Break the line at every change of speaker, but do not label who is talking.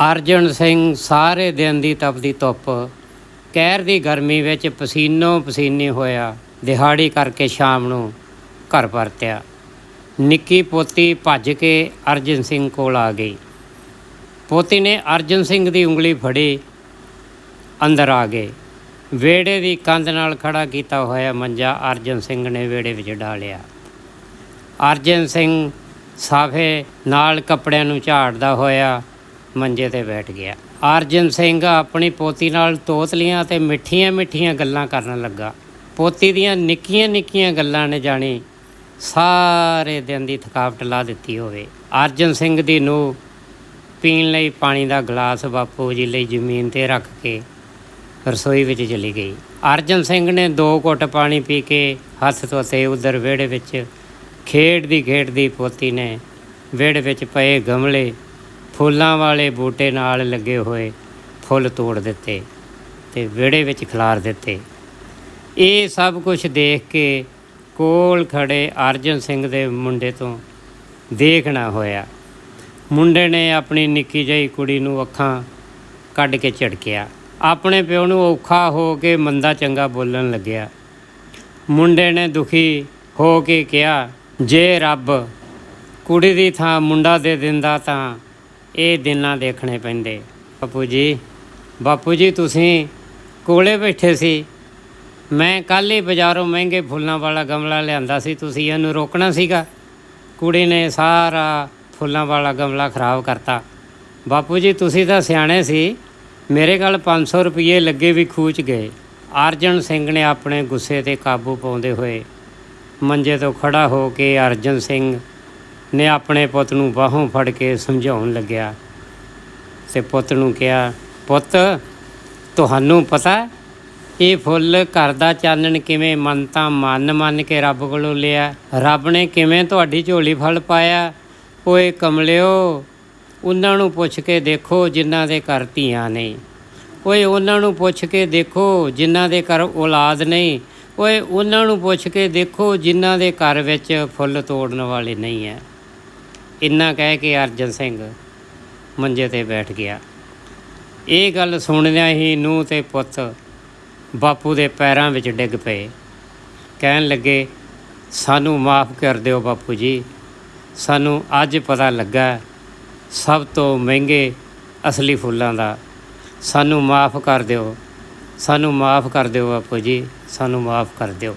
ਅਰਜਨ ਸਿੰਘ ਸਾਰੇ ਦਿਨ ਦੀ ਤਪਦੀ ਧੁੱਪ, ਕਹਿਰ ਦੀ ਗਰਮੀ ਵਿੱਚ ਪਸੀਨੋ ਪਸੀਨੀ ਹੋਇਆ, ਦਿਹਾੜੀ ਕਰਕੇ ਸ਼ਾਮ ਨੂੰ ਘਰ ਪਰਤਿਆ। ਨਿੱਕੀ ਪੋਤੀ ਭੱਜ ਕੇ ਅਰਜਨ ਸਿੰਘ ਕੋਲ ਆ ਗਈ। ਪੋਤੀ ਨੇ ਅਰਜਨ ਸਿੰਘ ਦੀ ਉਂਗਲੀ ਫੜੀ, ਅੰਦਰ ਆ ਗਏ। ਵਿਹੜੇ ਦੀ ਕੰਧ ਨਾਲ ਖੜਾ ਕੀਤਾ ਹੋਇਆ ਮੰਜਾ ਅਰਜਨ ਸਿੰਘ ਨੇ ਵਿਹੜੇ ਵਿੱਚ ਡਾਲਿਆ। ਅਰਜਨ ਸਿੰਘ ਸਾਫੇ ਨਾਲ ਕੱਪੜਿਆਂ ਨੂੰ ਝਾੜਦਾ ਹੋਇਆ ਮੰਜੇ ਤੇ ਬੈਠ ਗਿਆ। ਅਰਜਨ ਸਿੰਘ ਆਪਣੀ ਪੋਤੀ ਨਾਲ ਤੋਤਲੀਆਂ ਤੇ ਮਿੱਠੀਆਂ ਮਿੱਠੀਆਂ ਗੱਲਾਂ ਕਰਨ ਲੱਗਾ। ਪੋਤੀ ਦੀਆਂ ਨਿੱਕੀਆਂ ਨਿੱਕੀਆਂ ਗੱਲਾਂ ਨੇ ਜਾਣੀ ਸਾਰੇ ਦਿਨ ਦੀ ਥਕਾਵਟ ਲਾ ਦਿੱਤੀ ਹੋਵੇ। ਅਰਜਨ ਸਿੰਘ ਦੀ ਨੂੰ ਪੀਣ ਲਈ ਪਾਣੀ ਦਾ ਗਲਾਸ ਬਾਪੂ ਜੀ ਲਈ ਜ਼ਮੀਨ ਤੇ ਰੱਖ ਕੇ ਰਸੋਈ ਵਿੱਚ ਚਲੀ ਗਈ। ਅਰਜਨ ਸਿੰਘ ਨੇ ਦੋ ਘੁੱਟ ਪਾਣੀ ਪੀ ਕੇ ਹੱਥ ਧੋਤੇ ਉਧਰ ਵਿਹੜੇ ਵਿੱਚ ਖੇਡਦੀ ਖੇਡਦੀ ਪੋਤੀ ਨੇ ਵਿਹੜੇ ਵਿੱਚ ਪਏ ਗਮਲੇ ਫੁੱਲਾਂ ਵਾਲੇ ਬੂਟੇ ਨਾਲ ਲੱਗੇ ਹੋਏ ਫੁੱਲ ਤੋੜ ਦਿੱਤੇ ਤੇ ਵਿਹੜੇ ਵਿੱਚ ਖਿਲਾਰ ਦਿੱਤੇ। ਇਹ ਸਭ ਕੁਝ ਦੇਖ ਕੇ ਕੋਲ ਖੜੇ ਅਰਜਨ ਸਿੰਘ ਦੇ ਮੁੰਡੇ ਤੋਂ ਦੇਖਣਾ ਹੋਇਆ। ਮੁੰਡੇ ਨੇ ਆਪਣੀ ਨਿੱਕੀ ਜਿਹੀ ਕੁੜੀ ਨੂੰ ਅੱਖਾਂ ਕੱਢ ਕੇ ਝਟਕਿਆ ਆਪਣੇ ਪਿਓ ਨੂੰ ਔਖਾ ਹੋ ਕੇ ਮੰਦਾ ਚੰਗਾ ਬੋਲਣ ਲੱਗਿਆ। ਮੁੰਡੇ ਨੇ ਦੁਖੀ ਹੋ ਕੇ ਕਿਹਾ, ਜੇ ਰੱਬ ਕੁੜੀ ਦੀ ਥਾਂ ਮੁੰਡਾ ਦੇ ਦਿੰਦਾ ਤਾਂ ਇਹ ਦਿਨਾਂ ਦੇਖਣੇ ਪੈਂਦੇ। ਬਾਪੂ ਜੀ ਬਾਪੂ ਜੀ ਤੁਸੀਂ ਕੋਲੇ ਬੈਠੇ ਸੀ। ਮੈਂ ਕੱਲ੍ਹ ਹੀ ਬਾਜ਼ਾਰੋਂ ਮਹਿੰਗੇ ਫੁੱਲਾਂ ਵਾਲਾ ਗਮਲਾ ਲਿਆਂਦਾ ਸੀ, ਤੁਸੀਂ ਇਹਨੂੰ ਰੋਕਣਾ ਸੀਗਾ। ਕੁੜੀ ਨੇ ਸਾਰਾ ਫੁੱਲਾਂ ਵਾਲਾ ਗਮਲਾ ਖਰਾਬ ਕਰਤਾ। ਬਾਪੂ ਜੀ, ਤੁਸੀਂ ਤਾਂ ਸਿਆਣੇ ਸੀ। ਮੇਰੇ ਕੋਲ 500 ਰੁਪਏ ਲੱਗੇ ਵੀ ਖੂਚ ਗਏ। ਅਰਜਨ ਸਿੰਘ ਨੇ ਆਪਣੇ ਗੁੱਸੇ ਤੇ ਕਾਬੂ ਪਾਉਂਦੇ ਹੋਏ ਮੰਜੇ ਤੋਂ ਖੜਾ ਹੋ ਕੇ ਅਰਜਨ ਸਿੰਘ ਨੇ ਆਪਣੇ ਪੁੱਤ ਨੂੰ ਬਾਹੋਂ ਫੜ ਕੇ ਸਮਝਾਉਣ ਲੱਗਿਆ ਤੇ ਪੁੱਤ ਨੂੰ ਕਿਹਾ, ਪੁੱਤ, ਤੁਹਾਨੂੰ ਪਤਾ ਇਹ ਫੁੱਲ ਘਰ ਦਾ ਚਾਨਣ ਕਿਵੇਂ ਮਨ ਤਾਂ ਮਨ ਮੰਨ ਕੇ ਰੱਬ ਕੋਲੋਂ ਲਿਆ? ਰੱਬ ਨੇ ਕਿਵੇਂ ਤੁਹਾਡੀ ਝੋਲੀ ਫਲ ਪਾਇਆ? ਓਏ ਕਮਲਿਓ, ਉਹਨਾਂ ਨੂੰ ਪੁੱਛ ਕੇ ਦੇਖੋ ਜਿਨ੍ਹਾਂ ਦੇ ਘਰ ਧੀਆਂ ਨਹੀਂ ਓਏ ਉਹਨਾਂ ਨੂੰ ਪੁੱਛ ਕੇ ਦੇਖੋ ਜਿਨ੍ਹਾਂ ਦੇ ਘਰ ਔਲਾਦ ਨਹੀਂ ਓਏ ਉਹਨਾਂ ਨੂੰ ਪੁੱਛ ਕੇ ਦੇਖੋ ਜਿਨ੍ਹਾਂ ਦੇ ਘਰ ਵਿੱਚ ਫੁੱਲ ਤੋੜਨ ਵਾਲੇ ਨਹੀਂ ਹੈ। ਇੰਨਾ ਕਹਿ ਕੇ ਅਰਜਨ ਸਿੰਘ ਮੰਜੇ ਤੇ ਬੈਠ ਗਿਆ। ਇਹ ਗੱਲ ਸੁਣਦਿਆਂ ਹੀ ਨੂੰਹ ਤੇ ਪੁੱਤ ਬਾਪੂ ਦੇ ਪੈਰਾਂ ਵਿੱਚ ਡਿੱਗ ਪਏ। ਕਹਿਣ ਲੱਗੇ, ਸਾਨੂੰ ਮਾਫ ਕਰ ਦਿਓ ਬਾਪੂ ਜੀ। ਸਾਨੂੰ ਅੱਜ ਪਤਾ ਲੱਗਾ, ਸਭ ਤੋਂ ਮਹਿੰਗੇ ਅਸਲੀ ਫੁੱਲਾਂ ਦਾ। ਸਾਨੂੰ ਮਾਫ ਕਰ ਦਿਓ। ਸਾਨੂੰ ਮਾਫ ਕਰ ਦਿਓ ਬਾਪੂ ਜੀ। ਸਾਨੂੰ ਮਾਫ ਕਰ ਦਿਓ।